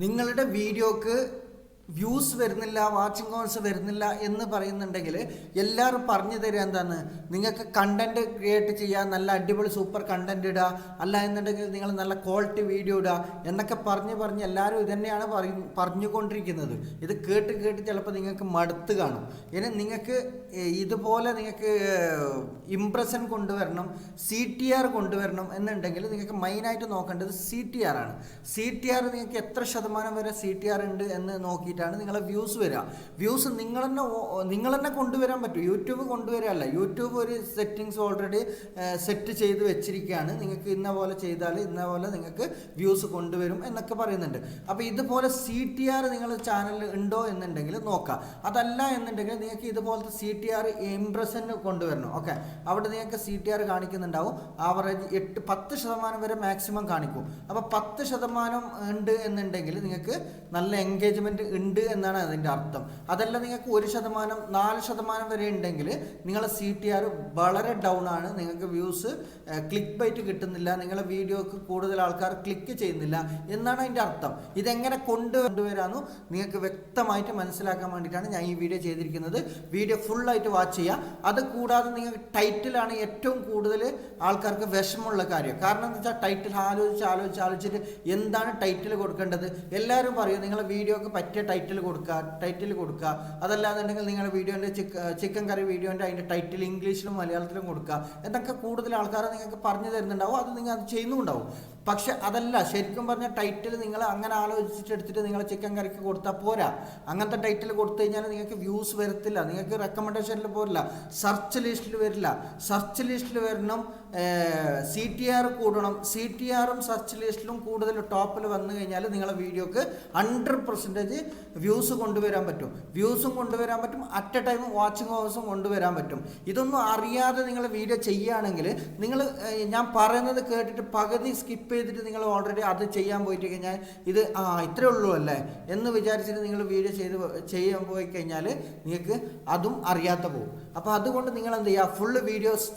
നിങ്ങളുടെ വീഡിയോക്ക് വ്യൂസ് വരുന്നില്ല വാച്ചിങ് ഹവേഴ്സ് വരുന്നില്ല എന്ന് പറയുന്നുണ്ടെങ്കിൽ എല്ലാവരും പറഞ്ഞു തരിക എന്താണ്? നിങ്ങൾക്ക് കണ്ടന്റ് ക്രിയേറ്റ് ചെയ്യുക നല്ല അടിപൊളി സൂപ്പർ കണ്ടന്റ് ഇടുക. അല്ല എന്നുണ്ടെങ്കിൽ നിങ്ങൾ നല്ല ക്വാളിറ്റി വീഡിയോ ഇടുക. എന്നൊക്കെ പറഞ്ഞ് പറഞ്ഞ് എല്ലാവരും ഇതന്നെയാണ് പറയ പറഞ്ഞുകൊണ്ടിരിക്കുന്നത്. ഇത് കേട്ട് കേട്ട് ചിലപ്പോൾ നിങ്ങൾക്ക് മടുത്ത് കാണും. ഇനി നിങ്ങൾക്ക് ഇതുപോലെ നിങ്ങൾക്ക് ഇംപ്രഷൻ കൊണ്ടുവരണം സി ടി ആർ കൊണ്ടുവരണം എന്നുണ്ടെങ്കിൽ നിങ്ങൾക്ക് മെയിനായിട്ട് നോക്കേണ്ടത് സി ടി ആർ ആണ്. സി ടി ആർ നിങ്ങൾക്ക് എത്ര ശതമാനം വരെ സി ടി ആർ ഉണ്ട് എന്ന് നോക്കിയിട്ടാണ് നിങ്ങളെ വ്യൂസ് വരിക. വ്യൂസ് നിങ്ങൾ തന്നെ നിങ്ങൾ തന്നെ കൊണ്ടുവരാൻ പറ്റും. യൂട്യൂബ് കൊണ്ടുവരാല്ല യൂട്യൂബ് ഒരു സെറ്റിങ്സ് ഓൾറെഡി സെറ്റ് ചെയ്ത് വെച്ചിരിക്കുകയാണ്. നിങ്ങൾക്ക് ഇന്ന പോലെ ചെയ്താൽ ഇന്ന പോലെ നിങ്ങൾക്ക് വ്യൂസ് കൊണ്ടുവരും എന്നൊക്കെ പറയുന്നുണ്ട്. അപ്പോൾ ഇതുപോലെ സി ടി ആർ നിങ്ങൾ ചാനലിൽ ഉണ്ടോ എന്നുണ്ടെങ്കിൽ നോക്കാം അതല്ല എന്നുണ്ടെങ്കിൽ നിങ്ങൾക്ക് ഇതുപോലത്തെ സി ടി ആർ ഇംപ്രഷന് കൊണ്ടുവരണം. ഓക്കെ അവിടെ നിങ്ങൾക്ക് സി ടി ആർ കാണിക്കുന്നുണ്ടാവും. ആവറേജ് എട്ട് പത്ത് ശതമാനം വരെ മാക്സിമം കാണിക്കും. അപ്പോൾ പത്ത് ശതമാനം ഉണ്ട് എന്നുണ്ടെങ്കിൽ നിങ്ങൾക്ക് നല്ല എൻഗേജ്മെന്റ് ഉണ്ട് എന്നാണ് അതിന്റെ അർത്ഥം. അതല്ല നിങ്ങൾക്ക് ഒരു ശതമാനം നാല് ശതമാനം വരെ ഉണ്ടെങ്കിൽ നിങ്ങളെ സി ടി ആർ വളരെ ഡൗൺ ആണ്. നിങ്ങൾക്ക് വ്യൂസ് ക്ലിക്ക് ബൈറ്റ് കിട്ടുന്നില്ല. നിങ്ങളെ വീഡിയോക്ക് കൂടുതൽ ആൾക്കാർ ക്ലിക്ക് ചെയ്യുന്നില്ല എന്നാണ് അതിന്റെ അർത്ഥം. ഇതെങ്ങനെ കൊണ്ടുവരാമെന്നു നിങ്ങൾക്ക് വ്യക്തമായിട്ട് മനസ്സിലാക്കാൻ വേണ്ടിയിട്ടാണ് ഞാൻ ഈ വീഡിയോ ചെയ്തിരിക്കുന്നത്. വീഡിയോ ഫുള്ളായിട്ട് വാച്ച് ചെയ്യുക. അത് കൂടാതെ നിങ്ങൾക്ക് ടൈറ്റിലാണ് ഏറ്റവും കൂടുതൽ ആൾക്കാർക്ക് വിഷമമുള്ള കാര്യം. കാരണം എന്താ വെച്ചാൽ ടൈറ്റിൽ ആലോചിച്ച് ആലോചിച്ച് ആലോചിച്ചിട്ട് എന്താണ് ടൈറ്റിൽ കൊടുക്കേണ്ടത്? എല്ലാവരും പറയും നിങ്ങളെ വീഡിയോക്ക് പറ്റിയ ടൈറ്റിൽ കൊടുക്കുക ടൈറ്റിൽ കൊടുക്കുക അതല്ലാന്നുണ്ടെങ്കിൽ നിങ്ങളുടെ വീഡിയോന്റെ ചിക്കൻ കറി വീഡിയോന്റെ അതിന്റെ ടൈറ്റിൽ ഇംഗ്ലീഷിലും മലയാളത്തിലും കൊടുക്കുക എന്നൊക്കെ കൂടുതൽ ആൾക്കാരെ നിങ്ങൾക്ക് പറഞ്ഞു തരുന്നുണ്ടാവും? അത് നിങ്ങൾ അത് ചെയ്യുന്നുണ്ടാവും. പക്ഷെ അതല്ല ശരിക്കും പറഞ്ഞ ടൈറ്റിൽ നിങ്ങൾ അങ്ങനെ ആലോചിച്ചിട്ട് എടുത്തിട്ട് നിങ്ങൾ ചിക്കൻ കറിക്ക് കൊടുത്താൽ പോരാ. അങ്ങനത്തെ ടൈറ്റിൽ കൊടുത്തു കഴിഞ്ഞാൽ നിങ്ങൾക്ക് വ്യൂസ് വരത്തില്ല. നിങ്ങൾക്ക് റെക്കമെൻഡേഷനിൽ പോരില്ല. സെർച്ച് ലിസ്റ്റിൽ വരില്ല. സെർച്ച് ലിസ്റ്റിൽ വരണം സി ടി ആർ കൂടണം. സി ടി ആറും സെർച്ച് ലിസ്റ്റിലും കൂടുതൽ ടോപ്പിൽ വന്നു കഴിഞ്ഞാൽ നിങ്ങളെ വീഡിയോക്ക് ഹൺഡ്രഡ് പെർസെന്റേജ് വ്യൂസ് കൊണ്ടുവരാൻ പറ്റും. വ്യൂസും കൊണ്ടുവരാൻ പറ്റും. അറ്റ് എ ടൈം വാച്ചിങ് ഹവേഴ്സും കൊണ്ടുവരാൻ പറ്റും. ഇതൊന്നും അറിയാതെ നിങ്ങൾ വീഡിയോ ചെയ്യുകയാണെങ്കിൽ നിങ്ങൾ ഞാൻ പറയുന്നത് കേട്ടിട്ട് പകുതി സ്കിപ്പ് ചെയ്തിട്ട് നിങ്ങൾ ഓൾറെഡി അത് ചെയ്യാൻ പോയിട്ട് കഴിഞ്ഞാൽ ഇത് ആ ഇത്രേ ഉള്ളൂ അല്ലേ? എന്ന് വിചാരിച്ചിട്ട് നിങ്ങൾ വീഡിയോ ചെയ്ത് ചെയ്യാൻ പോയി കഴിഞ്ഞാൽ നിങ്ങൾക്ക് അതും അറിയാത്ത പോകും. അപ്പോൾ അതുകൊണ്ട് നിങ്ങൾ എന്ത് ചെയ്യുക? ഫുള്ള് വീഡിയോസ്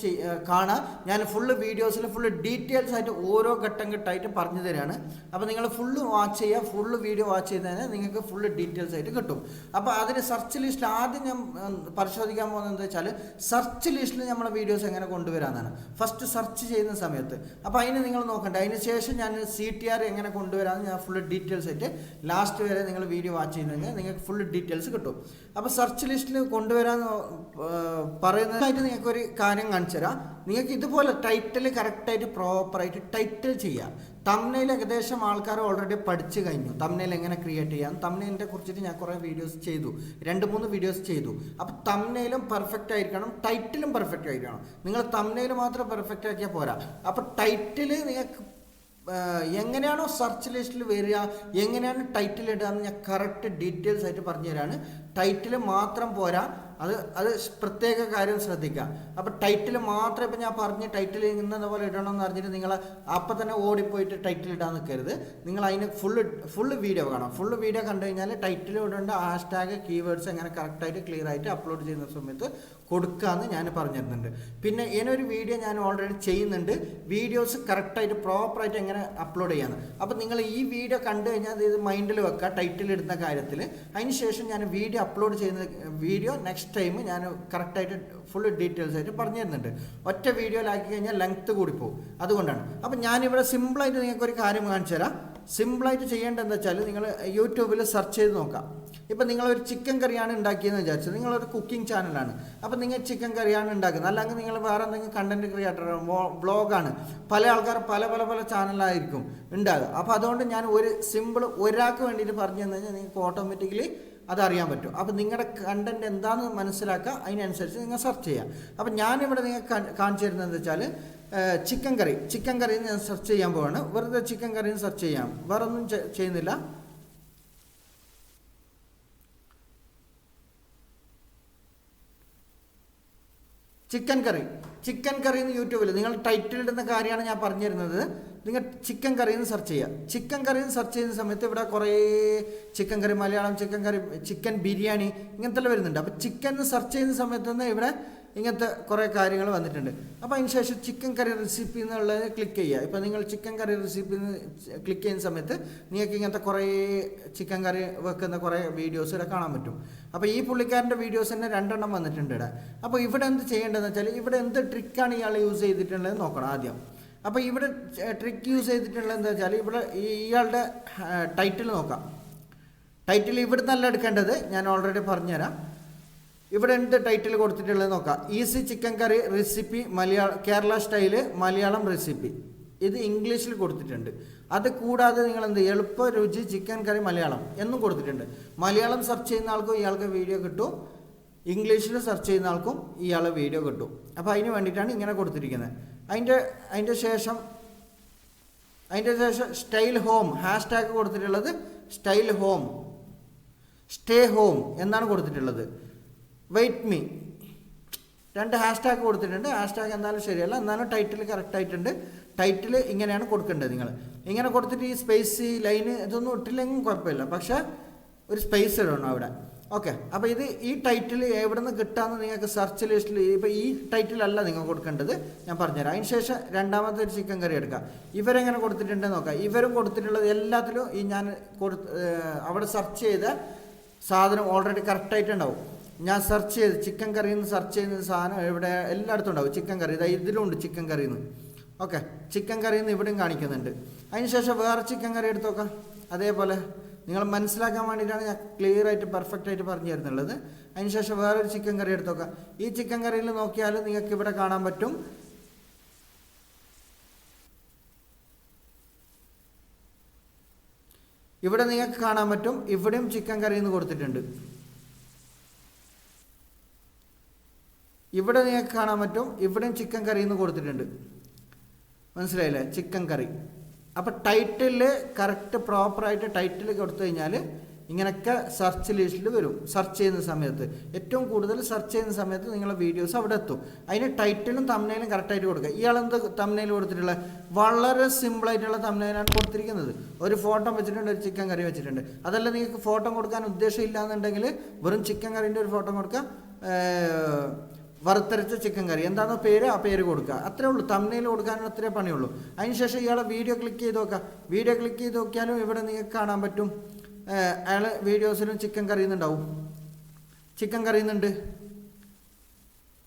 കാണുക ഞാൻ ഫുള്ള് വീഡിയോസിൽ ഫുള്ള് ഡീറ്റെയിൽസ് ആയിട്ട് ഓരോ ഘട്ടം ഘട്ടമായിട്ട് പറഞ്ഞു തരാണ്. അപ്പോൾ നിങ്ങൾ ഫുള്ള് വാച്ച് ചെയ്യുക. ഫുള്ള് വീഡിയോ വാച്ച് ചെയ്ത് നിങ്ങൾക്ക് ഫുള്ള് ഡീറ്റെയിൽസ് ആയിട്ട് കിട്ടും. അപ്പോൾ അതിന് സെർച്ച് ലിസ്റ്റ് ആദ്യം ഞാൻ പരിശോധിക്കാൻ പോകുന്നത് എന്താ വെച്ചാൽ സെർച്ച് ലിസ്റ്റിൽ നമ്മുടെ വീഡിയോസ് എങ്ങനെ കൊണ്ടുവരാമെന്നാണ് ഫസ്റ്റ് സെർച്ച് ചെയ്യുന്ന സമയത്ത്. അപ്പോൾ അതിന് നിങ്ങൾ നോക്കണ്ട? അതിന് ശേഷം ഞാൻ സി ടി ആർ എങ്ങനെ കൊണ്ടുവരാമെന്ന് ഞാൻ ഫുൾ ഡീറ്റെയിൽസ് ആയിട്ട് ലാസ്റ്റ് വരെ നിങ്ങൾ വീഡിയോ വാച്ച് കഴിഞ്ഞാൽ നിങ്ങൾക്ക് ഫുൾ ഡീറ്റെയിൽസ് കിട്ടും. അപ്പോൾ സെർച്ച് ലിസ്റ്റിൽ കൊണ്ടുവരാൻ പറയുന്നതായിട്ട് നിങ്ങൾക്കൊരു കാര്യം കാണിച്ചു തരാം. നിങ്ങൾക്ക് ഇതുപോലെ ടൈറ്റിൽ കറക്റ്റായിട്ട് പ്രോപ്പറായിട്ട് ടൈറ്റിൽ ചെയ്യാം. തമ്നയിൽ ഏകദേശം ആൾക്കാർ ഓൾറെഡി പഠിച്ചു കഴിഞ്ഞു. തമ്നയിൽ എങ്ങനെ ക്രിയേറ്റ് ചെയ്യാം? തമ്നയിലിനെ കുറിച്ചിട്ട് ഞാൻ കുറേ വീഡിയോസ് ചെയ്തു. രണ്ട് മൂന്ന് വീഡിയോസ് ചെയ്തു. അപ്പോൾ തമ്നയിലും പെർഫെക്റ്റ് ആയിരിക്കണം. ടൈറ്റിലും പെർഫെക്റ്റ് ആയിരിക്കണം. നിങ്ങൾ തമ്നയിൽ മാത്രം പെർഫെക്റ്റ് ആക്കിയാൽ പോരാ. അപ്പോൾ ടൈറ്റിൽ നിങ്ങൾക്ക് എങ്ങനെയാണോ സെർച്ച് ലിസ്റ്റിൽ വരിക എങ്ങനെയാണ് ടൈറ്റിൽ ഇടുക എന്ന് ഞാൻ കറക്റ്റ് ഡീറ്റെയിൽസ് ആയിട്ട് പറഞ്ഞു തരാണ് ടൈറ്റിൽ മാത്രം പോരാ അത് അത് പ്രത്യേക കാര്യം ശ്രദ്ധിക്കുക. അപ്പോൾ ടൈറ്റിൽ മാത്രം ഇപ്പം ഞാൻ പറഞ്ഞ് ടൈറ്റിൽ ഇന്നത് പോലെ ഇടണം എന്ന് പറഞ്ഞിട്ട് നിങ്ങൾ അപ്പം തന്നെ ഓടിപ്പോയിട്ട് ടൈറ്റിൽ ഇടാൻ നിൽക്കരുത് നിങ്ങൾ അതിന് ഫുള്ള് ഫുള്ള് വീഡിയോ കാണാം. ഫുള്ള് വീഡിയോ കണ്ടു കഴിഞ്ഞാൽ ടൈറ്റിൽ ഇടേണ്ട ഹാഷ്ടാഗ് കീവേഡ്സ് എങ്ങനെ കറക്റ്റായിട്ട് ക്ലിയർ ആയിട്ട് അപ്ലോഡ് ചെയ്യുന്ന സമയത്ത് കൊടുക്കാമെന്ന് ഞാൻ പറഞ്ഞിരുന്നുണ്ട്. പിന്നെ ഇതിനൊരു വീഡിയോ ഞാൻ ഓൾറെഡി ചെയ്യുന്നുണ്ട്. വീഡിയോസ് കറക്റ്റായിട്ട് പ്രോപ്പറായിട്ട് എങ്ങനെ അപ്ലോഡ് ചെയ്യാന്ന്. അപ്പോൾ നിങ്ങൾ ഈ വീഡിയോ കണ്ടു കഴിഞ്ഞാൽ ഇത് മൈൻഡിൽ വെക്കുക ടൈറ്റിൽ ഇടുന്ന കാര്യത്തിൽ അതിന് ശേഷം ഞാൻ വീഡിയോ അപ്ലോഡ് ചെയ്യുന്ന വീഡിയോ നെക്സ്റ്റ് ടൈം ഞാൻ കറക്റ്റായിട്ട് ഫുൾ ഡീറ്റെയിൽസ് ആയിട്ട് പറഞ്ഞു തരുന്നുണ്ട് ഒറ്റ വീഡിയോയിലാക്കി കഴിഞ്ഞാൽ ലെങ്ത്ത് കൂടി പോകും അതുകൊണ്ടാണ്. അപ്പം ഞാനിവിടെ സിമ്പിളായിട്ട് നിങ്ങൾക്ക് ഒരു കാര്യം കാണിച്ചു തരാം. സിമ്പിളായിട്ട് ചെയ്യേണ്ടത് എന്താ വെച്ചാൽ നിങ്ങൾ യൂട്യൂബിൽ സെർച്ച് ചെയ്ത് നോക്കാം ഇപ്പം നിങ്ങളൊരു ചിക്കൻ കറിയാണ് ഉണ്ടാക്കിയെന്ന് വിചാരിച്ചത് നിങ്ങളൊരു കുക്കിംഗ് ചാനലാണ് അപ്പം നിങ്ങൾ ചിക്കൻ കറിയാണ് ഉണ്ടാക്കുന്നത്. അല്ലെങ്കിൽ നിങ്ങൾ വേറെ എന്തെങ്കിലും കണ്ടന്റ് ക്രിയേറ്റർ ബ്ലോഗാണ് പല ആൾക്കാർ പല പല പല ചാനലായിരിക്കും ഉണ്ടാകുക അപ്പോൾ അതുകൊണ്ട് ഞാൻ ഒരു സിമ്പിൾ ഒരാൾക്ക് വേണ്ടിയിട്ട് പറഞ്ഞു തന്നു കഴിഞ്ഞാൽ നിങ്ങൾക്ക് ഓട്ടോമാറ്റിക്കലി അതറിയാൻ പറ്റും. അപ്പോൾ നിങ്ങളുടെ കണ്ടന്റ് എന്താണെന്ന് മനസ്സിലാക്കുക അതിനനുസരിച്ച് നിങ്ങൾ സെർച്ച് ചെയ്യുക അപ്പം ഞാനിവിടെ നിങ്ങൾക്ക് കാ- കാണിച്ചു തരുന്നത് എന്താ വെച്ചാൽ ചിക്കൻ കറി ചിക്കൻ കറി ഞാൻ സെർച്ച് ചെയ്യാൻ പോവാണ്. വെറുതെ ചിക്കൻ കറിയും സെർച്ച് ചെയ്യാം. വേറെ ഒന്നും ചെയ്യുന്നില്ല. ചിക്കൻ കറി ചിക്കൻ കറി എന്ന് യൂട്യൂബിൽ നിങ്ങൾ ടൈറ്റിൽ ഇടുന്ന കാര്യമാണ് ഞാൻ പറഞ്ഞു തരുന്നത് നിങ്ങൾ ചിക്കൻ കറി എന്ന് സെർച്ച് ചെയ്യുക. ചിക്കൻ കറി എന്ന് സെർച്ച് ചെയ്യുന്ന സമയത്ത് ഇവിടെ കുറേ chicken curry Malayalam chicken curry chicken biryani ഇങ്ങനത്തെ വരുന്നുണ്ട്. അപ്പോൾ ചിക്കൻ എന്ന് സെർച്ച് ചെയ്യുന്ന സമയത്ത് തന്നെ ഇവിടെ ഇങ്ങനത്തെ കുറേ കാര്യങ്ങൾ വന്നിട്ടുണ്ട്. അപ്പോൾ അതിന് ശേഷം ചിക്കൻ കറി റെസിപ്പി എന്നുള്ളത് ക്ലിക്ക് ചെയ്യുക. ഇപ്പോൾ നിങ്ങൾ ചിക്കൻ കറി റെസിപ്പി ക്ലിക്ക് ചെയ്യുന്ന സമയത്ത് നിങ്ങൾക്ക് ഇങ്ങനത്തെ കുറേ ചിക്കൻ കറി വെക്കുന്ന കുറേ വീഡിയോസ് ഇവിടെ കാണാൻ പറ്റും. അപ്പോൾ ഈ പുള്ളിക്കാരന്റെ വീഡിയോസ് തന്നെ രണ്ടെണ്ണം വന്നിട്ടുണ്ട് ഇവിടെ. അപ്പോൾ ഇവിടെ എന്ത് ചെയ്യേണ്ടതെന്ന് വെച്ചാൽ ഇവിടെ എന്ത് ട്രിക്കാണ് ഇയാൾ യൂസ് ചെയ്തിട്ടുള്ളത് നോക്കണം ആദ്യം. അപ്പോൾ ഇവിടെ ട്രിക്ക് യൂസ് ചെയ്തിട്ടുള്ളത് എന്താ വെച്ചാൽ ഇവിടെ ഇയാളുടെ ടൈറ്റിൽ നോക്കാം. ടൈറ്റിൽ ഇവിടുന്നല്ല എടുക്കേണ്ടത്. ഞാൻ ഓൾറെഡി പറഞ്ഞുതരാം. ഇവിടെ എന്ത് ടൈറ്റിൽ കൊടുത്തിട്ടുള്ളത് നോക്കാം. ഈസി ചിക്കൻ കറി റെസിപ്പി മലയാള കേരള സ്റ്റൈൽ മലയാളം റെസിപ്പി ഇത് ഇംഗ്ലീഷിൽ കൊടുത്തിട്ടുണ്ട്. അത് കൂടാതെ നിങ്ങൾ എന്ത് എളുപ്പ രുചി ചിക്കൻ കറി മലയാളം എന്നും കൊടുത്തിട്ടുണ്ട്. മലയാളം സെർച്ച് ചെയ്യുന്ന ആൾക്കും ഇയാൾക്ക് വീഡിയോ കിട്ടും. ഇംഗ്ലീഷിൽ സെർച്ച് ചെയ്യുന്ന ആൾക്കും ഇയാളെ വീഡിയോ കിട്ടും. അപ്പോൾ അതിന് വേണ്ടിയിട്ടാണ് ഇങ്ങനെ കൊടുത്തിരിക്കുന്നത്. അതിന്റെ അതിന്റെ ശേഷം അതിന്റെ ശേഷം സ്റ്റൈൽ ഹോം ഹാഷ് ടാഗ് കൊടുത്തിട്ടുള്ളത് സ്റ്റൈൽ ഹോം സ്റ്റേ ഹോം എന്നാണ് കൊടുത്തിട്ടുള്ളത്. വെയിറ്റ് മീ രണ്ട് ഹാഷ് ടാഗ് കൊടുത്തിട്ടുണ്ട്. ഹാഷ് ടാഗ് എന്നാലും ശരിയല്ല. എന്നാലും ടൈറ്റിൽ കറക്റ്റ് ആയിട്ടുണ്ട്. ടൈറ്റിൽ ഇങ്ങനെയാണ് കൊടുക്കേണ്ടത് നിങ്ങൾ. ഇങ്ങനെ കൊടുത്തിട്ട് ഈ സ്പേസ് ലൈന് ഇതൊന്നും ഇട്ടില്ലെങ്കിൽ കുഴപ്പമില്ല. പക്ഷേ ഒരു സ്പേസ് ഇടണം അവിടെ. ഓക്കെ അപ്പോൾ ഇത് ഈ ടൈറ്റിൽ എവിടെ നിന്ന് കിട്ടാമെന്ന് നിങ്ങൾക്ക് സെർച്ച് ലിസ്റ്റിൽ ഇപ്പോൾ ഈ ടൈറ്റിലല്ല നിങ്ങൾ കൊടുക്കേണ്ടത്. ഞാൻ പറഞ്ഞുതരാം. അതിന് ശേഷം രണ്ടാമത്തെ ഒരു ചിക്കൻ കറി എടുക്കാം. ഇവരെങ്ങനെ കൊടുത്തിട്ടുണ്ടെന്ന് നോക്കാം. ഇവരും കൊടുത്തിട്ടുള്ളത് എല്ലാത്തിലും ഈ ഞാൻ കൊടു അവിടെ സെർച്ച് ചെയ്ത സാധനം ഓൾറെഡി കറക്റ്റായിട്ടുണ്ടാവും ഞാൻ സെർച്ച് ചെയ്ത് ചിക്കൻ കറി എന്ന് സെർച്ച് ചെയ്യുന്ന സാധനം ഇവിടെ എല്ലായിടത്തും ഉണ്ടാവും ചിക്കൻ കറി ഇതാ ഇതിലുണ്ട് ചിക്കൻ കറി എന്ന് ഓക്കെ ചിക്കൻ കറി എന്ന് ഇവിടെയും കാണിക്കുന്നുണ്ട്. അതിനുശേഷം വേറെ ചിക്കൻ കറി എടുത്ത് നോക്കാം. അതേപോലെ നിങ്ങൾ മനസ്സിലാക്കാൻ വേണ്ടിയിട്ടാണ് ഞാൻ ക്ലിയർ ആയിട്ട് പെർഫെക്റ്റ് ആയിട്ട് പറഞ്ഞു തരുന്നുള്ളത്. അതിനുശേഷം വേറൊരു ചിക്കൻ കറി എടുത്ത് നോക്കാം. ഈ ചിക്കൻ കറിയിൽ നോക്കിയാൽ നിങ്ങൾക്ക് ഇവിടെ കാണാൻ പറ്റും. ഇവിടെ നിങ്ങൾക്ക് കാണാൻ പറ്റും. ഇവിടെയും ചിക്കൻ കറി എന്ന് കൊടുത്തിട്ടുണ്ട്. ഇവിടെ നിങ്ങൾക്ക് കാണാൻ പറ്റും. ഇവിടെയും ചിക്കൻ കറി എന്ന് കൊടുത്തിട്ടുണ്ട്. മനസ്സിലായില്ലേ? ചിക്കൻ കറി അപ്പോൾ ടൈറ്റിൽ കറക്റ്റ് പ്രോപ്പറായിട്ട് ടൈറ്റിൽ കൊടുത്തു കഴിഞ്ഞാൽ ഇങ്ങനെയൊക്കെ സെർച്ച് ലിസ്റ്റിൽ വരും. സെർച്ച് ചെയ്യുന്ന സമയത്ത്. ഏറ്റവും കൂടുതൽ സെർച്ച് ചെയ്യുന്ന സമയത്ത് നിങ്ങളെ വീഡിയോസ് അവിടെ എത്തും. അതിന് ടൈറ്റിലും തമ്മിലും കറക്റ്റായിട്ട് കൊടുക്കുക. ഇയാളെന്ത് തമ്മിലും കൊടുത്തിട്ടുള്ള വളരെ സിമ്പിളായിട്ടുള്ള തമ്മിലാണ് കൊടുത്തിരിക്കുന്നത്. ഒരു ഫോട്ടോ വെച്ചിട്ടുണ്ട് ഒരു ചിക്കൻ കറി വെച്ചിട്ടുണ്ട്. അതല്ല നിങ്ങൾക്ക് ഫോട്ടോ കൊടുക്കാൻ ഉദ്ദേശം ഇല്ലാന്നുണ്ടെങ്കിൽ വെറും ചിക്കൻ കറീന്റെ ഒരു ഫോട്ടോ കൊടുക്കുക വറുത്തരച്ച ചിക്കൻ കറി എന്താണോ പേര്? ആ പേര് കൊടുക്കുക. അത്രേ ഉള്ളൂ. തമ്മിൽ കൊടുക്കാനുള്ള അത്രേ പണിയുള്ളൂ. അതിനുശേഷം ഇയാളെ വീഡിയോ ക്ലിക്ക് ചെയ്ത് നോക്കുക. വീഡിയോ ക്ലിക്ക് ചെയ്ത് നോക്കിയാലും ഇവിടെ നിങ്ങൾക്ക് കാണാൻ പറ്റും. അയാൾ വീഡിയോസിലും ചിക്കൻ കറിയുന്നുണ്ടാവും ചിക്കൻ കറിയുന്നുണ്ട്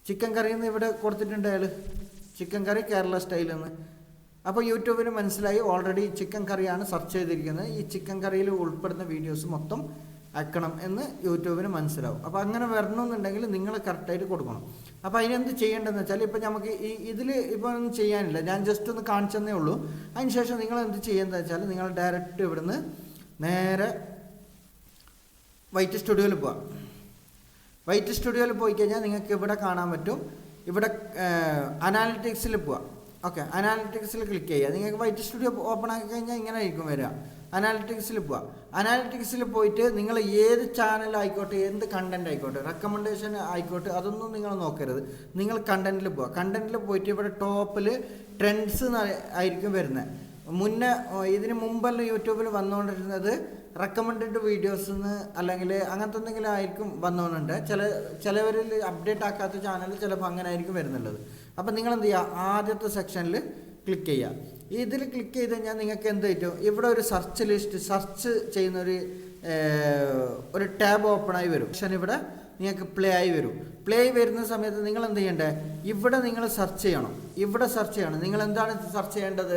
ചിക്കൻ കറി എന്ന് ഇവിടെ കൊടുത്തിട്ടുണ്ട് അയാൾ ചിക്കൻ കറി കേരള സ്റ്റൈൽ അപ്പോൾ യൂട്യൂബിന് മനസ്സിലായി ഓൾറെഡി ചിക്കൻ കറിയാണ് സെർച്ച് ചെയ്തിരിക്കുന്നത്. ഈ ചിക്കൻ കറിയിൽ ഉൾപ്പെടുന്ന വീഡിയോസ് മൊത്തം ആക്കണം എന്ന് യൂട്യൂബിന് മനസ്സിലാവും. അപ്പോൾ അങ്ങനെ വരണമെന്നുണ്ടെങ്കിൽ നിങ്ങൾ കറക്റ്റായിട്ട് കൊടുക്കണം. അപ്പോൾ അതിനെന്ത് ചെയ്യേണ്ടതെന്ന് വെച്ചാൽ ഇപ്പോൾ നമുക്ക് ഈ ഇതിൽ ഇപ്പോൾ ഒന്നും ചെയ്യാനില്ല. ഞാൻ ജസ്റ്റ് ഒന്ന് കാണിച്ചെന്നേ ഉള്ളൂ. അതിനുശേഷം നിങ്ങൾ എന്ത് ചെയ്യുന്നത് വെച്ചാൽ നിങ്ങൾ ഡയറക്റ്റ് ഇവിടുന്ന് നേരെ വൈറ്റ് സ്റ്റുഡിയോയിൽ പോവാം. വൈറ്റ് സ്റ്റുഡിയോയിൽ പോയി കഴിഞ്ഞാൽ നിങ്ങൾക്ക് ഇവിടെ കാണാൻ പറ്റും. ഇവിടെ അനാലിറ്റിക്സിൽ പോവാം. ഓക്കെ അനാലിറ്റിക്സിൽ ക്ലിക്ക് ചെയ്യുക. നിങ്ങൾക്ക് വൈറ്റ് സ്റ്റുഡിയോ ഓപ്പൺ ആക്കി കഴിഞ്ഞാൽ ഇങ്ങനെ ആയിരിക്കും വരിക. അനാലിറ്റിക്സിൽ പോവുക അനാലിറ്റിക്സിൽ പോയിട്ട് നിങ്ങൾ ഏത് ചാനൽ ആയിക്കോട്ടെ എന്ത് കണ്ടന്റ് ആയിക്കോട്ടെ റെക്കമെൻഡേഷൻ ആയിക്കോട്ടെ അതൊന്നും നിങ്ങൾ നോക്കരുത്. നിങ്ങൾ കണ്ടന്റിൽ പോവുക കണ്ടന്റിൽ പോയിട്ട് ഇവിടെ ടോപ്പിൽ ട്രെൻഡ്സ് ആയിരിക്കും വരുന്നത് മുന്നേ ഇതിന് മുമ്പല്ല യൂട്യൂബിൽ വന്നുകൊണ്ടിരുന്നത് റെക്കമെൻഡഡ് വീഡിയോസ് എന്ന് അല്ലെങ്കിൽ അങ്ങനത്തെ എന്തെങ്കിലും ആയിരിക്കും വന്നുകൊണ്ടുണ്ട് ചില ചിലവരിൽ അപ്ഡേറ്റ് ആക്കാത്ത ചാനൽ ചിലപ്പോൾ അങ്ങനെ ആയിരിക്കും വരുന്നുള്ളത്. അപ്പം നിങ്ങൾ എന്ത് ചെയ്യുക? ആദ്യത്തെ സെക്ഷനിൽ ക്ലിക്ക് ചെയ്യുക. ഇതിൽ ക്ലിക്ക് ചെയ്ത് കഴിഞ്ഞാൽ നിങ്ങൾക്ക് എന്ത് പറ്റും ഇവിടെ ഒരു സെർച്ച് ലിസ്റ്റ് സെർച്ച് ചെയ്യുന്ന ഒരു ഒരു ടാബ് ഓപ്പൺ ആയി വരും. സെക്ഷൻ ഇവിടെ നിങ്ങൾക്ക് പ്ലേ ആയി വരും. പ്ലേ ആയി വരുന്ന സമയത്ത് നിങ്ങൾ എന്ത് ചെയ്യണ്ടേ? ഇവിടെ നിങ്ങൾ സെർച്ച് ചെയ്യണം. ഇവിടെ സെർച്ച് ചെയ്യണം. നിങ്ങൾ എന്താണ് സെർച്ച് ചെയ്യേണ്ടത്?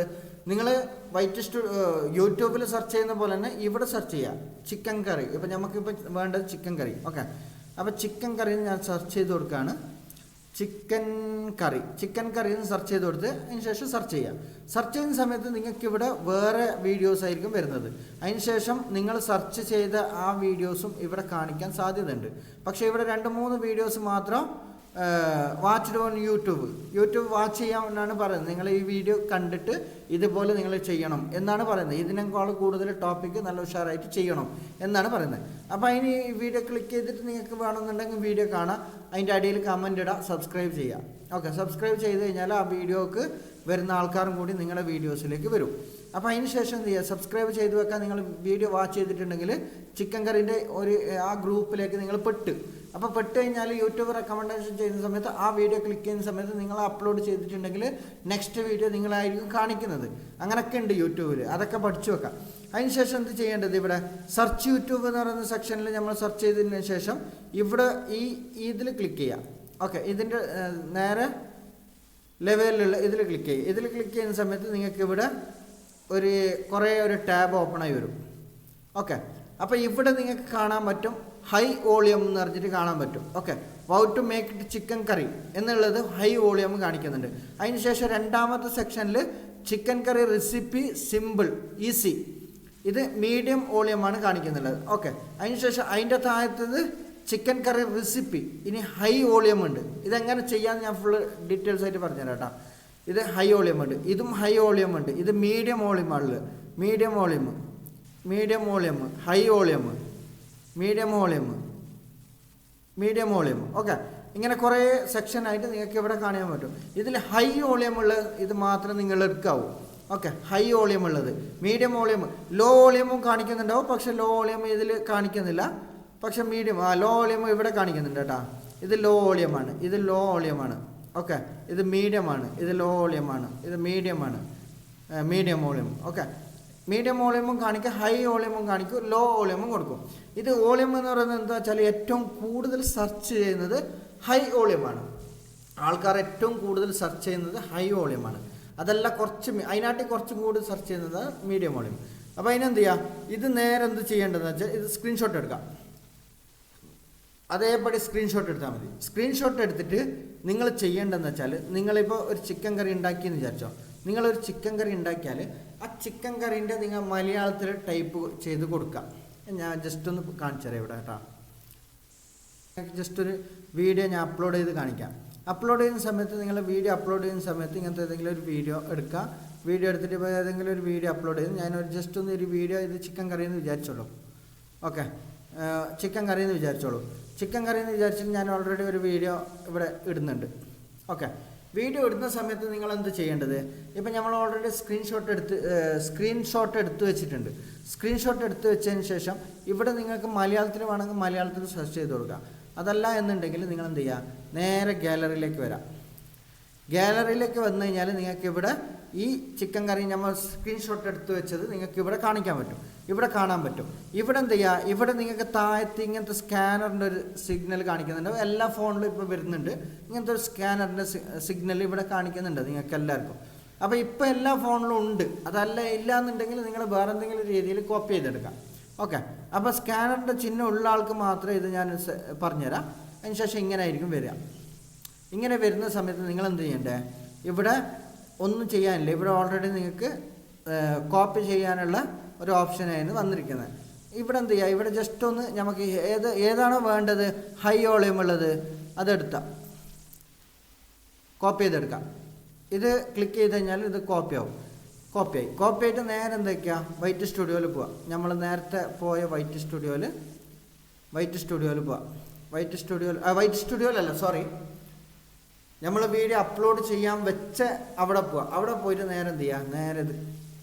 നിങ്ങൾ വൈറ്റ് സ്റ്റു യൂട്യൂബിൽ സെർച്ച് ചെയ്യുന്ന പോലെ തന്നെ ഇവിടെ സെർച്ച് ചെയ്യുക. ചിക്കൻ കറി ഇപ്പം നമുക്കിപ്പോൾ വേണ്ടത് ചിക്കൻ കറി ഓക്കെ അപ്പോൾ ചിക്കൻ കറി ഞാൻ സെർച്ച് ചെയ്ത് കൊടുക്കുകയാണ് ചിക്കൻ കറി ചിക്കൻ കറി എന്ന് സെർച്ച് ചെയ്ത് കൊടുത്ത് അതിന് ശേഷം സെർച്ച് ചെയ്യാം. സെർച്ച് ചെയ്യുന്ന സമയത്ത് നിങ്ങൾക്ക് ഇവിടെ വേറെ വീഡിയോസ് ആയിരിക്കും വരുന്നത്. അതിന് ശേഷം നിങ്ങൾ സെർച്ച് ചെയ്ത ആ വീഡിയോസും ഇവിടെ കാണിക്കാൻ സാധ്യതയുണ്ട്. പക്ഷേ ഇവിടെ രണ്ട് മൂന്ന് വീഡിയോസ് മാത്രം watch on YouTube YouTube watch ചെയ്യാമെന്നാണ് പറയുന്നത്. നിങ്ങൾ ഈ വീഡിയോ കണ്ടിട്ട് ഇതുപോലെ നിങ്ങൾ ചെയ്യണം എന്നാണ് പറയുന്നത്. ഇതിനേക്കാൾ കൂടുതൽ ടോപ്പിക്ക് നല്ല ഉഷാറായിട്ട് ചെയ്യണം എന്നാണ് പറയുന്നത്. അപ്പോൾ അതിന് ഈ വീഡിയോ ക്ലിക്ക് ചെയ്തിട്ട് നിങ്ങൾക്ക് വേണമെന്നുണ്ടെങ്കിൽ വീഡിയോ കാണാം. അതിന്റെ അടിയിൽ കമന്റ് ഇടാം സബ്സ്ക്രൈബ് ചെയ്യാം. ഓക്കെ സബ്സ്ക്രൈബ് ചെയ്ത് കഴിഞ്ഞാൽ ആ വീഡിയോക്ക് വരുന്ന ആൾക്കാരും കൂടി നിങ്ങളുടെ വീഡിയോസിലേക്ക് വരും. അപ്പോൾ അതിന് ശേഷം എന്ത് ചെയ്യുക? സബ്സ്ക്രൈബ് ചെയ്ത് വെക്കാൻ നിങ്ങൾ വീഡിയോ വാച്ച് ചെയ്തിട്ടുണ്ടെങ്കിൽ ചിക്കൻ കറിന്റെ ഒരു ആ ഗ്രൂപ്പിലേക്ക് നിങ്ങൾ പെട്ട് അപ്പോൾ പെട്ട് കഴിഞ്ഞാൽ യൂട്യൂബ് റെക്കമെൻഡേഷൻ ചെയ്യുന്ന സമയത്ത് ആ വീഡിയോ ക്ലിക്ക് ചെയ്യുന്ന സമയത്ത് നിങ്ങൾ അപ്ലോഡ് ചെയ്തിട്ടുണ്ടെങ്കിൽ നെക്സ്റ്റ് വീഡിയോ നിങ്ങളായിരിക്കും കാണിക്കുന്നത്. അങ്ങനെയൊക്കെ ഉണ്ട് യൂട്യൂബിൽ അതൊക്കെ പഠിച്ചു വെക്കാം. അതിനുശേഷം എന്ത് ചെയ്യേണ്ടത് ഇവിടെ? സെർച്ച് യൂട്യൂബ് എന്ന് പറയുന്ന സെക്ഷനിൽ നമ്മൾ സെർച്ച് ചെയ്തതിന് ശേഷം ഇവിടെ ഈ ഇതിൽ ക്ലിക്ക് ചെയ്യാം. ഓക്കെ ഇതിന്റെ നേരെ ലെവലിലുള്ള ഇതിൽ ക്ലിക്ക് ചെയ്യും. ഇതിൽ ക്ലിക്ക് ചെയ്യുന്ന സമയത്ത് നിങ്ങൾക്ക് ഇവിടെ ഒരു കുറേ ഒരു ടാബ് ഓപ്പൺ ആയി വരും. ഓക്കെ അപ്പോൾ ഇവിടെ നിങ്ങൾക്ക് കാണാൻ പറ്റും ഹൈ വോളിയം എന്ന് പറഞ്ഞിട്ട് കാണാൻ പറ്റും. Okay wow to make it chicken കറി എന്നുള്ളത് ഹൈ വോളിയം കാണിക്കുന്നുണ്ട്. അതിനുശേഷം രണ്ടാമത്തെ സെക്ഷനിൽ ചിക്കൻ കറി റെസിപ്പി സിമ്പിൾ ഈസി ഇത് മീഡിയം വോളിയമാണ് കാണിക്കുന്നുള്ളത്. ഓക്കെ അതിനുശേഷം അതിന്റെ താഴത്തത് ചിക്കൻ കറി റെസിപ്പി ഇനി ഹൈ വോളിയം ഉണ്ട്. ഇതെങ്ങനെ ചെയ്യാമെന്ന് ഞാൻ ഫുള്ള് ഡീറ്റെയിൽസ് ആയിട്ട് പറഞ്ഞുതരാം കേട്ടോ. ഇത് ഹൈ വോളിയം ഉണ്ട്. ഇതും ഹൈ വോളിയം ഉണ്ട്. ഇത് മീഡിയം വോളിയം ആണ് medium volume medium volume high volume medium volume medium volume okay. ഇങ്ങനെ കുറേ സെക്ഷൻ ആയിട്ട് നിങ്ങൾക്ക് ഇവിടെ കാണാൻ പറ്റും. ഇതിൽ ഹൈ വോളിയം ഉള്ള ഇത് മാത്രം നിങ്ങൾ എടുക്കാവൂ. ഓക്കെ. ഹൈ വോളിയം ഉള്ളത്. മീഡിയം വോളിയം ലോ വോളിയമും കാണിക്കുന്നുണ്ടാവും. പക്ഷേ ലോ വോളിയം ഇതിൽ കാണിക്കുന്നില്ല. പക്ഷേ മീഡിയം ആ ലോ വോളിയം ഇവിടെ കാണിക്കുന്നുണ്ട് കേട്ടോ. ഇത് ലോ വോളിയമാണ് ഇത് ലോ വോളിയമാണ് ഓക്കെ. ഇത് മീഡിയമാണ് ഇത് ലോ വോളിയമാണ് ഇത് മീഡിയമാണ് മീഡിയം വോളിയം ഓക്കെ. മീഡിയം വോളിയമും കാണിക്കും ഹൈ വോളിയമും കാണിക്കും ലോ വോളിയമും കൊടുക്കും. ഇത് വോളിയം എന്ന് പറയുന്നത് എന്താ വെച്ചാൽ ഏറ്റവും കൂടുതൽ സെർച്ച് ചെയ്യുന്നത് ഹൈ വോളിയമാണ് ആൾക്കാർ ഏറ്റവും കൂടുതൽ സെർച്ച് ചെയ്യുന്നത് ഹൈ വോളിയമാണ് അതല്ല കുറച്ച് അതിനാട്ടി കുറച്ചും കൂടുതൽ സെർച്ച് ചെയ്യുന്നത് മീഡിയം വോളിയം അപ്പോൾ അതിനെന്ത് ചെയ്യുക ഇത് നേരെ എന്ത് ചെയ്യേണ്ടതെന്ന് വെച്ചാൽ ഇത് സ്ക്രീൻഷോട്ട് എടുക്കാം. അതേപടി സ്ക്രീൻഷോട്ട് എടുത്താൽ മതി. സ്ക്രീൻഷോട്ട് എടുത്തിട്ട് നിങ്ങൾ ചെയ്യേണ്ടതെന്ന് വെച്ചാൽ നിങ്ങളിപ്പോൾ ഒരു ചിക്കൻ കറി ഉണ്ടാക്കിയെന്ന് വിചാരിച്ചോ. നിങ്ങളൊരു ചിക്കൻ കറി ഉണ്ടാക്കിയാൽ ആ ചിക്കൻ കറീന്റെ നിങ്ങൾ മലയാളത്തിൽ ടൈപ്പ് ചെയ്ത് കൊടുക്കാം. ഞാൻ ജസ്റ്റ് ഒന്ന് കാണിച്ചു തരാം ഇവിടെ കേട്ടോ. ജസ്റ്റ് ഒരു വീഡിയോ ഞാൻ അപ്ലോഡ് ചെയ്ത് കാണിക്കാം. അപ്ലോഡ് ചെയ്യുന്ന സമയത്ത് നിങ്ങൾ വീഡിയോ അപ്ലോഡ് ചെയ്യുന്ന സമയത്ത് ഇങ്ങനത്തെ ഏതെങ്കിലും ഒരു വീഡിയോ എടുക്കുക വീഡിയോ എടുത്തിട്ട് ഇപ്പോൾ ഏതെങ്കിലും ഒരു വീഡിയോ അപ്ലോഡ് ചെയ്ത് ഞാനൊരു ജസ്റ്റ് ഒന്ന് ഒരു വീഡിയോ ഇത് ചിക്കൻ കറി എന്ന് വിചാരിച്ചോളൂ. ഓക്കെ ചിക്കൻ കറി എന്ന് വിചാരിച്ചോളൂ. ചിക്കൻ കറി എന്ന് വിചാരിച്ചിട്ട് ഞാൻ ഓൾറെഡി ഒരു വീഡിയോ ഇവിടെ ഇടുന്നുണ്ട്. ഓക്കെ വീഡിയോ എടുക്കുന്ന സമയത്ത് നിങ്ങൾ എന്ത് ചെയ്യേണ്ടത്? ഇപ്പം നമ്മൾ ഓൾറെഡി സ്ക്രീൻഷോട്ട് എടുത്ത് സ്ക്രീൻഷോട്ട് എടുത്തു വെച്ചിട്ടുണ്ട്. സ്ക്രീൻഷോട്ട് എടുത്തു വെച്ചതിന് ശേഷം ഇവിടെ നിങ്ങൾക്ക് മലയാളത്തിൽ വേണമെങ്കിൽ മലയാളത്തിൽ സെർച്ച് ചെയ്ത് കൊടുക്കുക അതല്ല എന്നുണ്ടെങ്കിൽ നിങ്ങൾ എന്ത് ചെയ്യുക? നേരെ ഗാലറിയിലേക്ക് വരാം. ഗാലറിയിലേക്ക് വന്നു കഴിഞ്ഞാൽ നിങ്ങൾക്ക് ഇവിടെ ഈ ചിക്കൻ കറി നമ്മൾ സ്ക്രീൻഷോട്ട് എടുത്ത് വെച്ചത് നിങ്ങൾക്ക് ഇവിടെ കാണിക്കാൻ പറ്റും. ഇവിടെ കാണാൻ പറ്റും. ഇവിടെ എന്ത് ചെയ്യുക ഇവിടെ നിങ്ങൾക്ക് താഴത്ത് ഇങ്ങനത്തെ സ്കാനറിന്റെ ഒരു സിഗ്നൽ കാണിക്കുന്നുണ്ട്. എല്ലാ ഫോണിലും ഇപ്പോൾ വരുന്നുണ്ട്. ഇങ്ങനത്തെ ഒരു സ്കാനറിന്റെ സിഗ്നൽ ഇവിടെ കാണിക്കുന്നുണ്ട് നിങ്ങൾക്ക് എല്ലാവർക്കും. അപ്പോൾ ഇപ്പോൾ എല്ലാ ഫോണിലും ഉണ്ട്. അതല്ല ഇല്ല എന്നുണ്ടെങ്കിൽ നിങ്ങൾ വേറെ എന്തെങ്കിലും രീതിയിൽ കോപ്പി ചെയ്തെടുക്കാം. ഓക്കെ. അപ്പോൾ സ്കാനറിന്റെ ചിഹ്നം ഉള്ള ആൾക്ക് മാത്രമേ ഇത് ഞാൻ പറഞ്ഞുതരാം. അതിന് ശേഷം ഇങ്ങനെ ആയിരിക്കും വരിക. ഇങ്ങനെ വരുന്ന സമയത്ത് നിങ്ങൾ എന്ത് ചെയ്യണ്ടേ? ഇവിടെ ഒന്നും ചെയ്യാനില്ല. ഇവിടെ ഓൾറെഡി നിങ്ങൾക്ക് കോപ്പി ചെയ്യാനുള്ള ഒരു ഓപ്ഷനായിരുന്നു വന്നിരിക്കുന്നത്. ഇവിടെ എന്ത് ചെയ്യുക ഇവിടെ ജസ്റ്റ് ഒന്ന് നമുക്ക് ഏത് ഏതാണോ വേണ്ടത് ഹൈ വോളിയം ഉള്ളത് അതെടുത്താം. കോപ്പി ചെയ്തെടുക്കാം. ഇത് ക്ലിക്ക് ചെയ്ത് കഴിഞ്ഞാൽ ഇത് കോപ്പി ആവും. കോപ്പി ആയി. കോപ്പി ആയിട്ട് നേരെ എന്തൊക്കെയാ? വൈറ്റ് സ്റ്റുഡിയോയിൽ പോവാം. നമ്മൾ നേരത്തെ പോയ വൈറ്റ് സ്റ്റുഡിയോയിൽ വൈറ്റ് സ്റ്റുഡിയോയിൽ പോവാം. വൈറ്റ് സ്റ്റുഡിയോയിൽ വൈറ്റ് സ്റ്റുഡിയോയിലല്ല സോറി നമ്മൾ വീഡിയോ അപ്ലോഡ് ചെയ്യാൻ വെച്ച അവിടെ പോവാം. അവിടെ പോയിട്ട് നേരെ എന്ത് ചെയ്യുക നേരെ ഇത്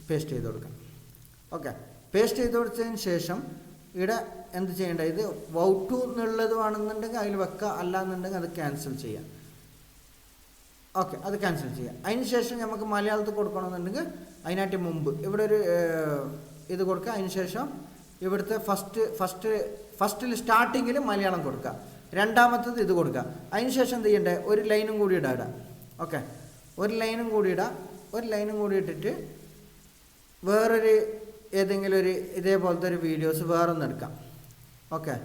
പേസ്റ്റ് ചെയ്ത് കൊടുക്കാം. ഓക്കെ പേസ്റ്റ് ചെയ്ത് കൊടുത്തതിന് ശേഷം ഇവിടെ എന്ത് ചെയ്യേണ്ട? ഇത് വൗട്ടു എന്നുള്ളത് വേണമെന്നുണ്ടെങ്കിൽ അതിൽ വെക്കുക അല്ല എന്നുണ്ടെങ്കിൽ അത് ക്യാൻസൽ ചെയ്യാം. ഓക്കെ അത് ക്യാൻസൽ ചെയ്യാം. അതിന് ശേഷം നമുക്ക് മലയാളത്തിൽ കൊടുക്കണമെന്നുണ്ടെങ്കിൽ അതിനായിട്ട് മുമ്പ് ഇവിടെ ഒരു ഇത് കൊടുക്കുക. അതിന് ശേഷം ഇവിടുത്തെ ഫസ്റ്റ് ഫസ്റ്റ് ഫസ്റ്റിൽ സ്റ്റാർട്ടിങ്ങിൽ മലയാളം കൊടുക്കുക. രണ്ടാമത്തത് ഇത് കൊടുക്കുക. അതിനുശേഷം എന്ത് ചെയ്യണ്ടേ? ഒരു ലൈനും കൂടി ഇടാം ഇടാം ഓക്കെ ഒരു ലൈനും കൂടി ഇടാം. ഒരു ലൈനും കൂടി ഇട്ടിട്ട് വേറൊരു ഏതെങ്കിലും ഒരു ഇതേപോലത്തെ ഒരു വീഡിയോസ് വേറൊന്ന് എടുക്കാം. Okay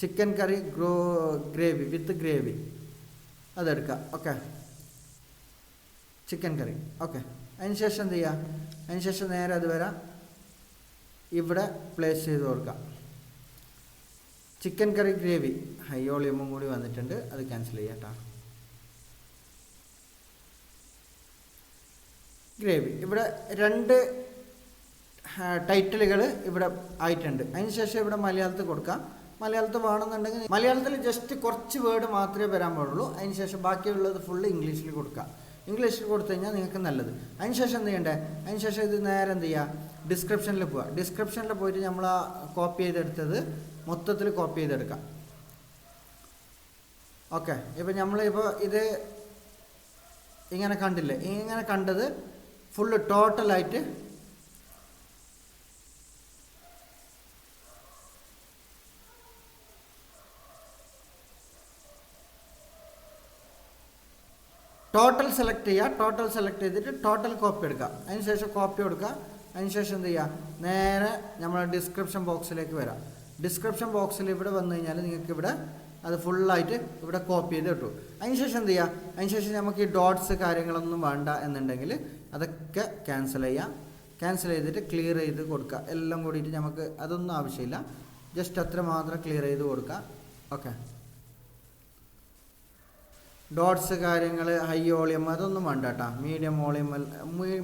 chicken curry grow gravy with gravy അതെടുക്കാം ഓക്കെ ചിക്കൻ കറി ഓക്കെ അതിനുശേഷം എന്ത് ചെയ്യുക അതിന് ശേഷം നേരെ അത് വരാം. ഇവിടെ പ്ലേസ് ചെയ്ത് കൊടുക്കാം. ചിക്കൻ കറി ഗ്രേവി. ഹൈ വോളിയമും കൂടി വന്നിട്ടുണ്ട്. അത് ക്യാൻസൽ ചെയ്യാം കേട്ടോ ഗ്രേവി. ഇവിടെ രണ്ട് ടൈറ്റിലുകൾ ഇവിടെ ആയിട്ടുണ്ട്. അതിന് ശേഷം ഇവിടെ മലയാളത്തിൽ കൊടുക്കാം. മലയാളത്തിൽ വേണമെന്നുണ്ടെങ്കിൽ മലയാളത്തിൽ ജസ്റ്റ് കുറച്ച് വേർഡ് മാത്രമേ വരാൻ പാടുള്ളൂ. അതിന് ശേഷം ബാക്കിയുള്ളത് ഫുള്ള് ഇംഗ്ലീഷിൽ കൊടുക്കാം. ഇംഗ്ലീഷിൽ കൊടുത്തു കഴിഞ്ഞാൽ നിങ്ങൾക്ക് നല്ലത്. അതിന് ശേഷം എന്ത് ചെയ്യണ്ടേ? അതിന് ശേഷം ഇത് നേരെ എന്ത് ചെയ്യുക ഡിസ്ക്രിപ്ഷനിൽ പോവുക ഡിസ്ക്രിപ്ഷനിൽ പോയിട്ട് നമ്മൾ ആ കോപ്പി ചെയ്തെടുത്തത് മൊത്തത്തിൽ കോപ്പി ചെയ്തെടുക്കാം. ഓക്കെ ഇപ്പം നമ്മളിപ്പോൾ ഇത് ഇങ്ങനെ കണ്ടില്ലേ? ഇങ്ങനെ കണ്ടത് ഫുള്ള് ടോട്ടലായിട്ട് ടോട്ടൽ സെലക്ട് ചെയ്യുക ടോട്ടൽ സെലക്ട് ചെയ്തിട്ട് ടോട്ടൽ കോപ്പി എടുക്കുക അതിനുശേഷം കോപ്പി കൊടുക്കുക. അതിനുശേഷം എന്ത് ചെയ്യുക നേരെ നമ്മൾ ഡിസ്ക്രിപ്ഷൻ ബോക്സിലേക്ക് വരാം. ഡിസ്ക്രിപ്ഷൻ ബോക്സിൽ ഇവിടെ വന്നു കഴിഞ്ഞാൽ നിങ്ങൾക്ക് ഇവിടെ അത് ഫുള്ളായിട്ട് ഇവിടെ കോപ്പി ചെയ്ത് കിട്ടും. അതിനുശേഷം എന്ത് ചെയ്യുക അതിനുശേഷം നമുക്ക് ഈ ഡോട്ട്സ് കാര്യങ്ങളൊന്നും വേണ്ട എന്നുണ്ടെങ്കിൽ അതൊക്കെ ക്യാൻസൽ ചെയ്യാം. ക്യാൻസൽ ചെയ്തിട്ട് ക്ലിയർ ചെയ്ത് കൊടുക്കുക. എല്ലാം കൂടിയിട്ട് നമുക്ക് അതൊന്നും ആവശ്യമില്ല. ജസ്റ്റ് അത്ര മാത്രം ക്ലിയർ ചെയ്ത് കൊടുക്കുക. ഓക്കെ ഡോട്ട്സ് കാര്യങ്ങൾ ഹൈ വോളിയം അതൊന്നും വേണ്ട കേട്ടോ. മീഡിയം വോളിയം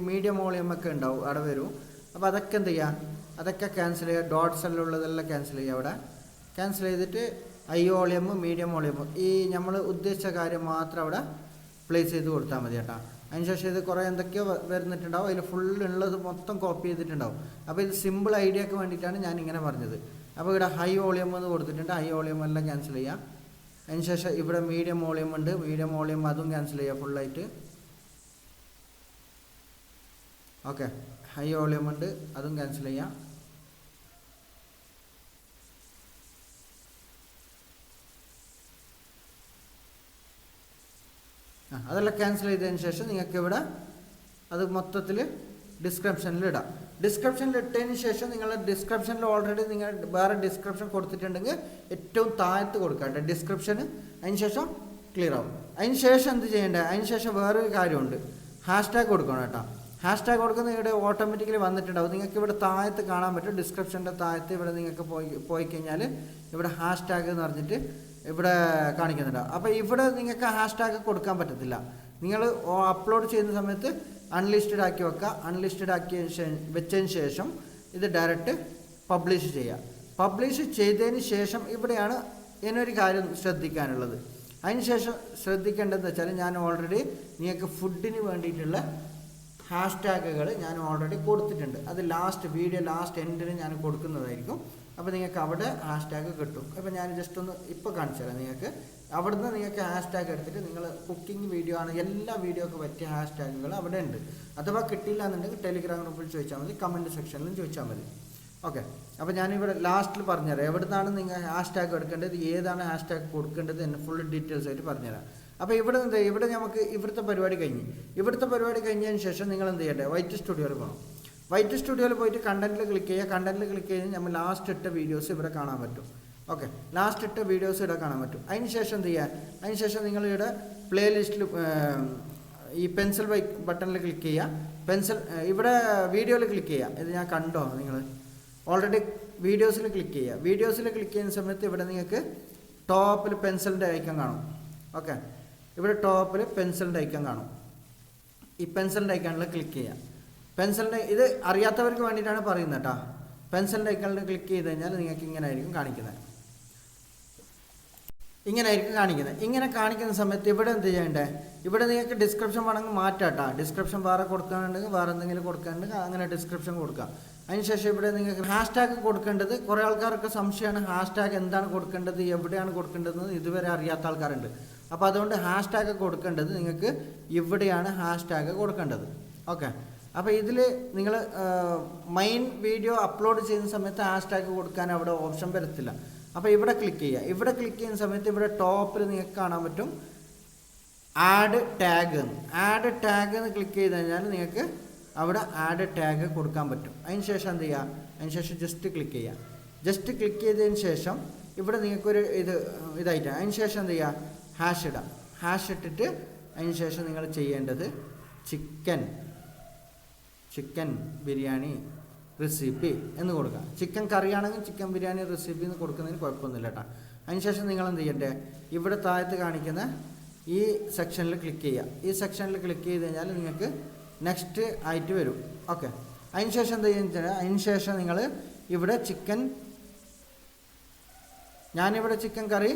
മീഡിയം വോളിയം ഒക്കെ ഉണ്ടാവും. അവിടെ വരും. അപ്പോൾ അതൊക്കെ എന്ത് ചെയ്യുക അതൊക്കെ ക്യാൻസൽ ചെയ്യുക. ഡോട്ട്സ് എല്ലാം ഉള്ളതെല്ലാം ക്യാൻസൽ ചെയ്യുക അവിടെ. ക്യാൻസൽ ചെയ്തിട്ട് വോളിയം മീഡിയം വോളിയം ഈ നമ്മൾ ഉദ്ദേശിച്ച കാര്യം മാത്രം അവിടെ പ്ലേസ് ചെയ്ത് കൊടുത്താൽ മതി കേട്ടോ. അതിനുശേഷം ഇത് കുറേ എന്തൊക്കെയോ വരുന്നിട്ടുണ്ടാവും അതിൽ ഫുൾ ഉള്ളത് മൊത്തം കോപ്പി ചെയ്തിട്ടുണ്ടാവും. അപ്പോൾ ഇത് സിമ്പിൾ ഐഡിയക്ക് വേണ്ടിയിട്ടാണ് ഞാൻ ഇങ്ങനെ പറഞ്ഞത്. അപ്പോൾ ഇവിടെ ഹൈ വോളിയം എന്ന് കൊടുത്തിട്ടുണ്ട്. ഹൈ വോളിയം എല്ലാം ക്യാൻസൽ ചെയ്യാം അതിനുശേഷം ഇവിടെ മീഡിയം വോളിയം ഉണ്ട്. മീഡിയം വോളിയം അതും ക്യാൻസൽ ചെയ്യുക ഫുള്ളായിട്ട് ഓക്കെ ഹൈ വോളിയം ഉണ്ട്. അതും ക്യാൻസൽ ചെയ്യാം അതെല്ലാം ക്യാൻസൽ ചെയ്തതിന് ശേഷം നിങ്ങൾക്ക് ഇവിടെ അത് മൊത്തത്തിൽ ഡിസ്ക്രിപ്ഷനിൽ ഇടാം. ഡിസ്ക്രിപ്ഷനിൽ ഇട്ടതിന് ശേഷം നിങ്ങൾ ഡിസ്ക്രിപ്ഷനിൽ ഓൾറെഡി നിങ്ങൾ വേറെ ഡിസ്ക്രിപ്ഷൻ കൊടുത്തിട്ടുണ്ടെങ്കിൽ ഏറ്റവും താഴത്ത് കൊടുക്കാം ഡിസ്ക്രിപ്ഷന് അതിന് ശേഷം ക്ലിയർ ആവും. അതിന് ശേഷം എന്ത് ചെയ്യേണ്ടത് അതിന് ശേഷം വേറൊരു കാര്യമുണ്ട്. ഹാഷ്ടാഗ് കൊടുക്കണം കേട്ടോ. ഹാഷ്ടാഗ് കൊടുക്കുന്ന ഇവിടെ ഓട്ടോമാറ്റിക്കലി വന്നിട്ടുണ്ടാവും. നിങ്ങൾക്ക് ഇവിടെ താഴത്ത് കാണാൻ പറ്റും. ഡിസ്ക്രിപ്ഷന്റെ താഴത്ത് ഇവിടെ നിങ്ങൾക്ക് പോയി പോയി കഴിഞ്ഞാൽ ഇവിടെ ഹാഷ്ടാഗ് എന്ന് പറഞ്ഞിട്ട് ഇവിടെ കാണിക്കുന്നുണ്ട്. അപ്പോൾ ഇവിടെ നിങ്ങൾക്ക് ഹാഷ്ടാഗ് കൊടുക്കാൻ പറ്റത്തില്ല. നിങ്ങൾ അപ്ലോഡ് ചെയ്യുന്ന സമയത്ത് അൺലിസ്റ്റഡ് ആക്കി വെക്കുക. അൺലിസ്റ്റഡ് ആക്കിയ വെച്ചതിന് ശേഷം ഇത് ഡയറക്റ്റ് പബ്ലിഷ് ചെയ്യുക. പബ്ലിഷ് ചെയ്തതിന് ശേഷം ഇവിടെയാണ് ഇതിനൊരു കാര്യം ശ്രദ്ധിക്കാനുള്ളത്. അതിനുശേഷം ശ്രദ്ധിക്കേണ്ടതെന്ന് വെച്ചാൽ ഞാൻ ഓൾറെഡി നിങ്ങൾക്ക് ഫുഡിന് വേണ്ടിയിട്ടുള്ള ഹാഷ്ടാഗുകൾ ഞാൻ ഓൾറെഡി കൊടുത്തിട്ടുണ്ട്. അത് ലാസ്റ്റ് വീഡിയോ ലാസ്റ്റ് എൻഡിന് ഞാൻ കൊടുക്കുന്നതായിരിക്കും. അപ്പോൾ നിങ്ങൾക്ക് അവിടെ ഹാഷ്ടാഗ് കിട്ടും. അപ്പോൾ ഞാൻ ജസ്റ്റ് ഒന്ന് ഇപ്പോൾ കാണിച്ചു തരാം നിങ്ങൾക്ക്. അവിടുന്ന് നിങ്ങൾക്ക് ഹാഷ്ടാഗ് എടുത്തിട്ട് നിങ്ങൾ കുക്കിംഗ് വീഡിയോ ആണ് എല്ലാ വീഡിയോക്ക് പറ്റിയ ഹാഷ്ടാഗുകൾ അവിടെ ഉണ്ട്. അഥവാ കിട്ടിയില്ല എന്നുണ്ടെങ്കിൽ ടെലിഗ്രാം ഗ്രൂപ്പിൽ ചോദിച്ചാൽ മതി കമന്റ് സെക്ഷനിലും ചോദിച്ചാൽ മതി. ഓക്കെ അപ്പോൾ ഞാനിവിടെ ലാസ്റ്റിൽ പറഞ്ഞുതരാം. എവിടുന്നാണ് നിങ്ങൾ ഹാഷ്ടാഗ് എടുക്കേണ്ടത് ഏതാണ് ഹാഷ്ടാഗ് കൊടുക്കേണ്ടത് എന്ന് ഫുൾ ഡീറ്റെയിൽസ് ആയിട്ട് പറഞ്ഞുതരാം. അപ്പോൾ ഇവിടെ എന്താ ഇവിടെ നമുക്ക് ഇവിടുത്തെ പരിപാടി കഴിഞ്ഞ്. ഇവിടുത്തെ പരിപാടി കഴിഞ്ഞതിന് ശേഷം നിങ്ങൾ എന്ത് ചെയ്യട്ടെ വൈറ്റ് സ്റ്റുഡിയോയിൽ പോകണം വൈറ്റ് സ്റ്റുഡിയോയിൽ പോയിട്ട് കണ്ടന്റിൽ ക്ലിക്ക് ചെയ്യുക. കണ്ടന്റിൽ ക്ലിക്ക് ചെയ്ത് നമ്മൾ ലാസ്റ്റ് ഇട്ട വീഡിയോസ് ഇവിടെ കാണാൻ പറ്റും. ഓക്കെ ലാസ്റ്റ് ഇട്ട വീഡിയോസ് ഇവിടെ കാണാൻ പറ്റും. അതിന് ശേഷം എന്ത് ചെയ്യുക അതിന് ശേഷം നിങ്ങൾ ഇവിടെ പ്ലേ ലിസ്റ്റിൽ ഈ പെൻസിൽ ബൈ ബട്ടണിൽ ക്ലിക്ക് ചെയ്യുക. പെൻസിൽ ഇവിടെ വീഡിയോയിൽ ക്ലിക്ക് ചെയ്യുക. ഇത് ഞാൻ കണ്ടോ നിങ്ങൾ ഓൾറെഡി വീഡിയോസിൽ ക്ലിക്ക് ചെയ്യുക. വീഡിയോസിൽ ക്ലിക്ക് ചെയ്യുന്ന സമയത്ത് ഇവിടെ നിങ്ങൾക്ക് ടോപ്പിൽ പെൻസിലിന്റെ ഐക്കൺ കാണും. ഓക്കെ ഇവിടെ ടോപ്പിൽ പെൻസിലിന്റെ ഐക്കൺ കാണും. ഈ പെൻസിലിന്റെ ഐക്കണിൽ ക്ലിക്ക് ചെയ്യുക. പെൻസിലിന്റെ ഇത് അറിയാത്തവർക്ക് വേണ്ടിയിട്ടാണ് പറയുന്നത് കേട്ടോ. പെൻസിലിന്റെ ഐക്കണിൽ ക്ലിക്ക് ചെയ്ത് കഴിഞ്ഞാൽ നിങ്ങൾക്ക് ഇങ്ങനെ ആയിരിക്കും കാണിക്കുന്നത്. ഇങ്ങനെ ആയിരിക്കും കാണിക്കുന്നത്. ഇങ്ങനെ കാണിക്കുന്ന സമയത്ത് ഇവിടെ എന്ത് ചെയ്യണ്ടേ? ഇവിടെ നിങ്ങൾക്ക് ഡിസ്ക്രിപ്ഷൻ വേണമെങ്കിൽ മാറ്റാം കേട്ടോ. ഡിസ്ക്രിപ്ഷൻ വേറെ കൊടുക്കാനുണ്ടെങ്കിൽ വേറെ എന്തെങ്കിലും കൊടുക്കാനുണ്ടെങ്കിൽ അങ്ങനെ ഡിസ്ക്രിപ്ഷൻ കൊടുക്കാം. അതിനുശേഷം ഇവിടെ നിങ്ങൾക്ക് ഹാഷ്ടാഗ് കൊടുക്കേണ്ടത് കുറേ ആൾക്കാർക്ക് സംശയമാണ്. ഹാഷ്ടാഗ് എന്താണ് കൊടുക്കേണ്ടത്? എവിടെയാണ് കൊടുക്കേണ്ടതെന്ന് ഇതുവരെ അറിയാത്ത ആൾക്കാരുണ്ട്. അപ്പോൾ അതുകൊണ്ട് ഹാഷ്ടാഗ് കൊടുക്കേണ്ടത് നിങ്ങൾക്ക് ഇവിടെയാണ് ഹാഷ്ടാഗ് കൊടുക്കേണ്ടത്. ഓക്കെ അപ്പോൾ ഇതിൽ നിങ്ങൾ മെയിൻ വീഡിയോ അപ്ലോഡ് ചെയ്യുന്ന സമയത്ത് ഹാഷ്ടാഗ് കൊടുക്കാൻ അവിടെ ഓപ്ഷൻ വരത്തില്ല. അപ്പോൾ ഇവിടെ ക്ലിക്ക് ചെയ്യുക. ഇവിടെ ക്ലിക്ക് ചെയ്യുന്ന സമയത്ത് ഇവിടെ ടോപ്പിൽ നിങ്ങൾക്ക് കാണാൻ പറ്റും ആഡ് ടാഗ് എന്ന്. ആഡ് ടാഗ് എന്ന് ക്ലിക്ക് ചെയ്ത് കഴിഞ്ഞാൽ നിങ്ങൾക്ക് അവിടെ ആഡ് ടാഗ് കൊടുക്കാൻ പറ്റും. അതിന് ശേഷം എന്ത് ചെയ്യുക? അതിന് ശേഷം ജസ്റ്റ് ക്ലിക്ക് ചെയ്യുക. ജസ്റ്റ് ക്ലിക്ക് ചെയ്തതിന് ശേഷം ഇവിടെ നിങ്ങൾക്കൊരു ഇത് ഇതായിട്ട് അതിന് ശേഷം എന്ത് ചെയ്യുക? ഹാഷ് ഇടാം ഹാഷ് ഇട്ടിട്ട് അതിന് ശേഷം നിങ്ങൾ ചെയ്യേണ്ടത് ചിക്കൻ ചിക്കൻ ബിരിയാണി റെസിപ്പി എന്ന് കൊടുക്കുക. ചിക്കൻ കറിയാണെങ്കിൽ ചിക്കൻ ബിരിയാണി റെസിപ്പി എന്ന് കൊടുക്കുന്നതിന് കുഴപ്പമൊന്നുമില്ല കേട്ടോ അതിനുശേഷം നിങ്ങൾ എന്ത് ചെയ്യണ്ടേ ഇവിടെ താഴത്ത് കാണിക്കുന്ന ഈ സെക്ഷനിൽ ക്ലിക്ക് ചെയ്യുക. ഈ സെക്ഷനിൽ ക്ലിക്ക് ചെയ്ത് കഴിഞ്ഞാൽ നിങ്ങൾക്ക് നെക്സ്റ്റ് ആയിട്ട് വരും. ഓക്കെ അതിനുശേഷം എന്ത് ചെയ്യുന്നത് വെച്ചാൽ അതിനുശേഷം നിങ്ങൾ ഇവിടെ ചിക്കൻ ഞാനിവിടെ ചിക്കൻ കറി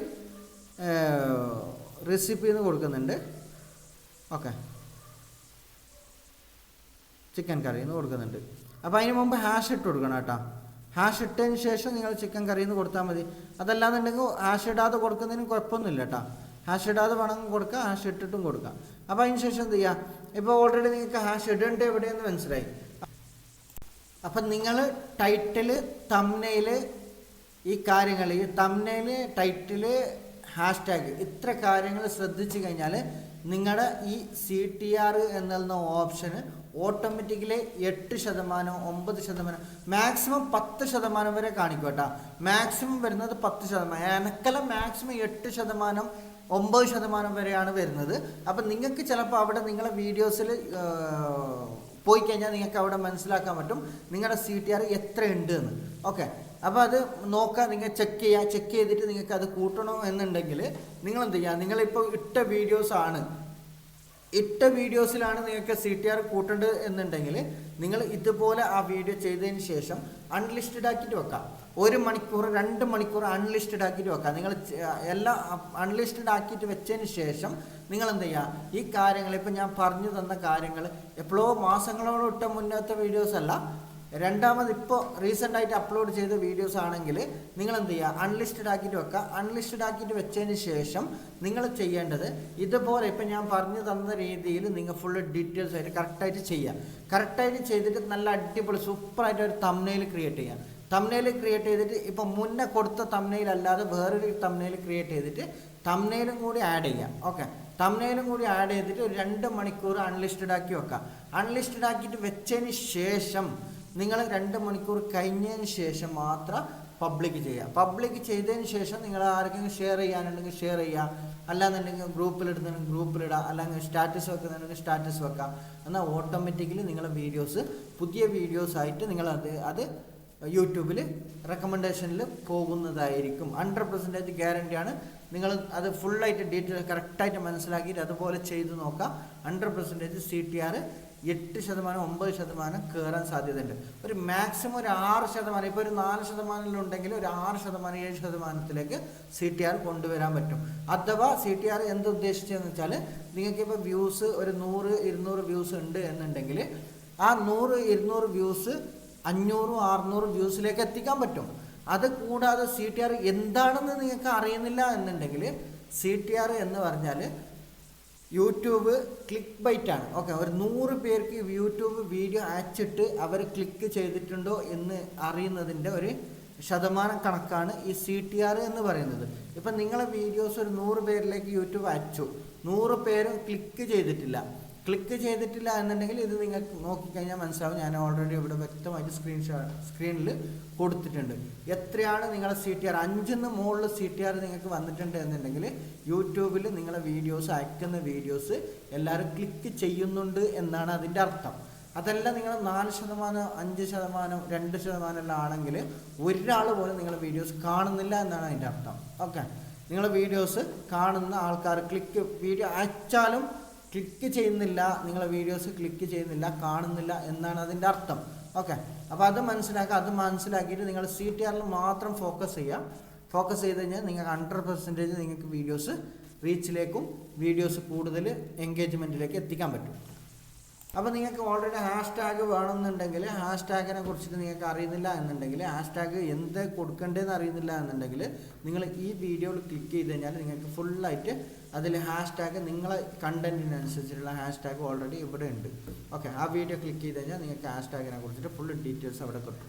റെസിപ്പി എന്ന് കൊടുക്കുന്നുണ്ട്. ഓക്കെ ചിക്കൻ കറിയിൽ നിന്ന് കൊടുക്കുന്നുണ്ട്. അപ്പോൾ അതിന് മുമ്പ് ഹാഷ് ഇട്ട് കൊടുക്കണം കേട്ടോ. ഹാഷ് ഇട്ടതിന് ശേഷം നിങ്ങൾ ചിക്കൻ കറി നിന്ന് കൊടുത്താൽ മതി. അതല്ലാന്നുണ്ടെങ്കിൽ ഹാഷ് ഇടാതെ കൊടുക്കുന്നതിന് കുഴപ്പമൊന്നുമില്ല കേട്ടോ. ഹാഷ് ഇടാതെ വേണമെങ്കിൽ കൊടുക്കാം ഹാഷ് ഇട്ടിട്ടും കൊടുക്കാം. അപ്പോൾ അതിന് ശേഷം എന്ത് ചെയ്യുക ഇപ്പോൾ ഓൾറെഡി നിങ്ങൾക്ക് ഹാഷ് ഇടേണ്ട എവിടെയെന്ന് മനസ്സിലായി? അപ്പം നിങ്ങൾ ടൈറ്റിൽ തമ്നയിൽ ഈ കാര്യങ്ങൾ ഈ തമ്നയിൽ ടൈറ്റിൽ ഹാഷ്ടാഗ് ഇത്ര കാര്യങ്ങൾ ശ്രദ്ധിച്ചു കഴിഞ്ഞാൽ നിങ്ങളുടെ ഈ സി ടി ആർ എന്നുള്ള ഓപ്ഷന് ഓട്ടോമാറ്റിക്കലി എട്ട് ശതമാനം ഒമ്പത് ശതമാനം മാക്സിമം പത്ത് ശതമാനം വരെ കാണിക്കും കേട്ടോ. മാക്സിമം വരുന്നത് പത്ത് ശതമാനം. എനക്കെല്ലാം മാക്സിമം എട്ട് ശതമാനം ഒമ്പത് ശതമാനം വരെയാണ് വരുന്നത്. അപ്പം നിങ്ങൾക്ക് ചിലപ്പോൾ അവിടെ നിങ്ങളെ വീഡിയോസിൽ പോയി കഴിഞ്ഞാൽ നിങ്ങൾക്ക് അവിടെ മനസ്സിലാക്കാൻ പറ്റും നിങ്ങളുടെ സി ടി ആർ എത്ര ഉണ്ട് എന്ന്. ഓക്കെ അപ്പോൾ അത് നോക്കാം നിങ്ങൾ ചെക്ക് ചെയ്യുക ചെക്ക് ചെയ്തിട്ട് നിങ്ങൾക്ക് അത് കൂട്ടണോ എന്നുണ്ടെങ്കിൽ നിങ്ങൾ എന്ത് ചെയ്യുക നിങ്ങളിപ്പോൾ ഇട്ട വീഡിയോസ് ആണ്. ഇട്ട വീഡിയോസിലാണ് നിങ്ങൾക്ക് സി ടി ആർ കൂട്ടേണ്ടത് എന്നുണ്ടെങ്കിൽ നിങ്ങൾ ഇതുപോലെ ആ വീഡിയോ ചെയ്തതിന് ശേഷം അൺലിസ്റ്റഡ് ആക്കിയിട്ട് വെക്കാം. ഒരു മണിക്കൂർ രണ്ട് മണിക്കൂർ അൺലിസ്റ്റഡ് ആക്കിയിട്ട് വെക്കാം. നിങ്ങൾ എല്ലാം അൺലിസ്റ്റഡ് ആക്കിയിട്ട് വെച്ചതിന് ശേഷം നിങ്ങൾ എന്ത് ചെയ്യുക ഈ കാര്യങ്ങൾ ഇപ്പം ഞാൻ പറഞ്ഞു തന്ന കാര്യങ്ങൾ എപ്പോഴോ മാസങ്ങളോളം ഇട്ട മുന്നത്തെ വീഡിയോസ് അല്ല രണ്ടാമത് ഇപ്പോൾ റീസെന്റ് ആയിട്ട് അപ്ലോഡ് ചെയ്ത വീഡിയോസ് ആണെങ്കിൽ നിങ്ങൾ എന്ത് ചെയ്യുക? അൺലിസ്റ്റഡ് ആക്കിയിട്ട് വെക്കുക. അൺലിസ്റ്റഡ് ആക്കിയിട്ട് വെച്ചതിന് ശേഷം നിങ്ങൾ ചെയ്യേണ്ടത് ഇതുപോലെ ഇപ്പം ഞാൻ പറഞ്ഞു തന്ന രീതിയിൽ നിങ്ങൾ ഫുൾ ഡീറ്റെയിൽസ് ആയിട്ട് കറക്റ്റായിട്ട് ചെയ്യുക. കറക്റ്റായിട്ട് ചെയ്തിട്ട് നല്ല അടിപൊളി സൂപ്പറായിട്ട് ഒരു തമ്നയിൽ ക്രിയേറ്റ് ചെയ്യുക. തമ്നയിൽ ക്രിയേറ്റ് ചെയ്തിട്ട് ഇപ്പം മുന്നേ കൊടുത്ത തമ്നയിൽ അല്ലാതെ വേറൊരു തമ്നയിൽ ക്രിയേറ്റ് ചെയ്തിട്ട് തമ്നയിലും കൂടി ആഡ് ചെയ്യുക. ഓക്കെ തമ്നയിലും കൂടി ആഡ് ചെയ്തിട്ട് ഒരു രണ്ട് മണിക്കൂർ അൺലിസ്റ്റഡ് ആക്കി വെക്കുക. അൺലിസ്റ്റഡ് ആക്കിയിട്ട് വെച്ചതിന് ശേഷം നിങ്ങൾ രണ്ട് മണിക്കൂർ കഴിഞ്ഞതിന് ശേഷം മാത്രം പബ്ലിക് ചെയ്യുക. പബ്ലിക് ചെയ്തതിന് ശേഷം നിങ്ങൾ ആർക്കെങ്കിലും ഷെയർ ചെയ്യാനുണ്ടെങ്കിൽ ഷെയർ ചെയ്യുക. അല്ലാന്നുണ്ടെങ്കിൽ ഗ്രൂപ്പിലിടുന്നുണ്ടെങ്കിൽ ഗ്രൂപ്പിലിടുക അല്ലെങ്കിൽ സ്റ്റാറ്റസ് വെക്കുന്നുണ്ടെങ്കിൽ സ്റ്റാറ്റസ് വെക്കാം എന്നാൽ ഓട്ടോമാറ്റിക്കലി നിങ്ങളെ വീഡിയോസ് പുതിയ വീഡിയോസ് ആയിട്ട് അത് അത് യൂട്യൂബിൽ റെക്കമെൻഡേഷനിൽ പോകുന്നതായിരിക്കും. ഹൺഡ്രഡ് പെർസെന്റേജ് ഗ്യാരണ്ടിയാണ് നിങ്ങൾ അത് ഫുള്ളായിട്ട് ഡീറ്റെയിൽ കറക്റ്റായിട്ട് മനസ്സിലാക്കിയിട്ട് അതുപോലെ ചെയ്ത് നോക്കാം hundred percentage C T R എട്ട് ശതമാനം ഒമ്പത് ശതമാനം കയറാൻ സാധ്യതയുണ്ട്. ഒരു മാക്സിമം ഒരു ആറ് ശതമാനം ഇപ്പോൾ ഒരു നാല് ശതമാനത്തിലുണ്ടെങ്കിൽ ഒരു ആറ് ശതമാനം ഏഴ് ശതമാനത്തിലേക്ക് സി ടി ആർ കൊണ്ടുവരാൻ പറ്റും. അഥവാ സി ടി ആർ എന്ത് ഉദ്ദേശിച്ചതെന്ന് വെച്ചാൽ നിങ്ങൾക്കിപ്പോൾ വ്യൂസ് ഒരു നൂറ് ഇരുന്നൂറ് വ്യൂസ് ഉണ്ട് എന്നുണ്ടെങ്കിൽ ആ നൂറ് ഇരുന്നൂറ് വ്യൂസ് അഞ്ഞൂറും അറുന്നൂറും വ്യൂസിലേക്ക് എത്തിക്കാൻ പറ്റും. അത് കൂടാതെ സി ടി ആർ എന്താണെന്ന് നിങ്ങൾക്ക് അറിയുന്നില്ല എന്നുണ്ടെങ്കിൽ സി ടി ആർ എന്ന് പറഞ്ഞാൽ യൂട്യൂബ് ക്ലിക്ക് ബൈറ്റ് ആണ്. ഓക്കെ ഒരു നൂറ് പേർക്ക് യൂട്യൂബ് വീഡിയോ അയച്ചിട്ട് അവർ ക്ലിക്ക് ചെയ്തിട്ടുണ്ടോ എന്ന് അറിയുന്നതിന്റെ ഒരു ശതമാനം കണക്കാണ് ഈ സി ടി ആർ എന്ന് പറയുന്നത്. ഇപ്പം നിങ്ങളെ വീഡിയോസ് ഒരു നൂറ് പേരിലേക്ക് യൂട്യൂബ് അയച്ചു. നൂറ് പേരും ക്ലിക്ക് ചെയ്തിട്ടില്ല. ക്ലിക്ക് ചെയ്തിട്ടില്ല എന്നുണ്ടെങ്കിൽ ഇത് നിങ്ങൾക്ക് നോക്കിക്കഴിഞ്ഞാൽ മനസ്സിലാവും. ഞാൻ ഓൾറെഡി ഇവിടെ വ്യക്തമായിട്ട് സ്ക്രീൻഷോട്ട് സ്ക്രീനിൽ കൊടുത്തിട്ടുണ്ട്. എത്രയാണ് നിങ്ങളെ സി ടി ആർ അഞ്ചിന് മുകളിൽ സി ടി ആർ നിങ്ങൾക്ക് വന്നിട്ടുണ്ട് എന്നുണ്ടെങ്കിൽ യൂട്യൂബിൽ നിങ്ങളെ വീഡിയോസ് അയക്കുന്ന വീഡിയോസ് എല്ലാവരും ക്ലിക്ക് ചെയ്യുന്നുണ്ട് എന്നാണ് അതിന്റെ അർത്ഥം. അതല്ല നിങ്ങൾ നാല് ശതമാനം അഞ്ച് ശതമാനം രണ്ട് ശതമാനം എല്ലാം ആണെങ്കിൽ ഒരാൾ പോലും നിങ്ങളെ വീഡിയോസ് കാണുന്നില്ല എന്നാണ് അതിന്റെ അർത്ഥം. ഓക്കെ നിങ്ങളെ വീഡിയോസ് കാണുന്ന ആൾക്കാർ ക്ലിക്ക് വീഡിയോ അയച്ചാലും ക്ലിക്ക് ചെയ്യുന്നില്ല നിങ്ങളെ വീഡിയോസ് ക്ലിക്ക് ചെയ്യുന്നില്ല കാണുന്നില്ല എന്നാണ് അതിന്റെ അർത്ഥം. ഓക്കെ അപ്പോൾ അത് മനസ്സിലാക്കുക അത് മനസ്സിലാക്കിയിട്ട് നിങ്ങൾ സി ടി ആറിൽ മാത്രം ഫോക്കസ് ചെയ്യുക. ഫോക്കസ് ചെയ്ത് കഴിഞ്ഞാൽ നിങ്ങൾക്ക് ഹൺഡ്രഡ് പെർസെന്റേജ് നിങ്ങൾക്ക് വീഡിയോസ് റീച്ചിലേക്കും വീഡിയോസ് കൂടുതൽ എൻഗേജ്മെന്റിലേക്ക് എത്തിക്കാൻ പറ്റും. അപ്പോൾ നിങ്ങൾക്ക് ഓൾറെഡി ഹാഷ്ടാഗ് വേണമെന്നുണ്ടെങ്കിൽ ഹാഷ് ടാഗിനെ കുറിച്ചിട്ട് നിങ്ങൾക്ക് അറിയുന്നില്ല എന്നുണ്ടെങ്കിൽ ഹാഷ്ടാഗ് എന്ത് കൊടുക്കേണ്ടതെന്ന് അറിയുന്നില്ല എന്നുണ്ടെങ്കിൽ നിങ്ങൾ ഈ വീഡിയോയിൽ ക്ലിക്ക് ചെയ്ത് കഴിഞ്ഞാൽ നിങ്ങൾക്ക് ഫുള്ളായിട്ട് അതിൽ ഹാഷ് ടാഗ് നിങ്ങളെ കണ്ടന്റിനനുസരിച്ചിട്ടുള്ള ഹാഷ് ടാഗ് ഓൾറെഡി ഇവിടെ ഉണ്ട്. ഓക്കെ ആ വീഡിയോ ക്ലിക്ക് ചെയ്ത് കഴിഞ്ഞാൽ നിങ്ങൾക്ക് ഹാഷ് ടാഗിനെ കുറിച്ചിട്ട് ഫുൾ ഡീറ്റെയിൽസ് അവിടെ കിട്ടും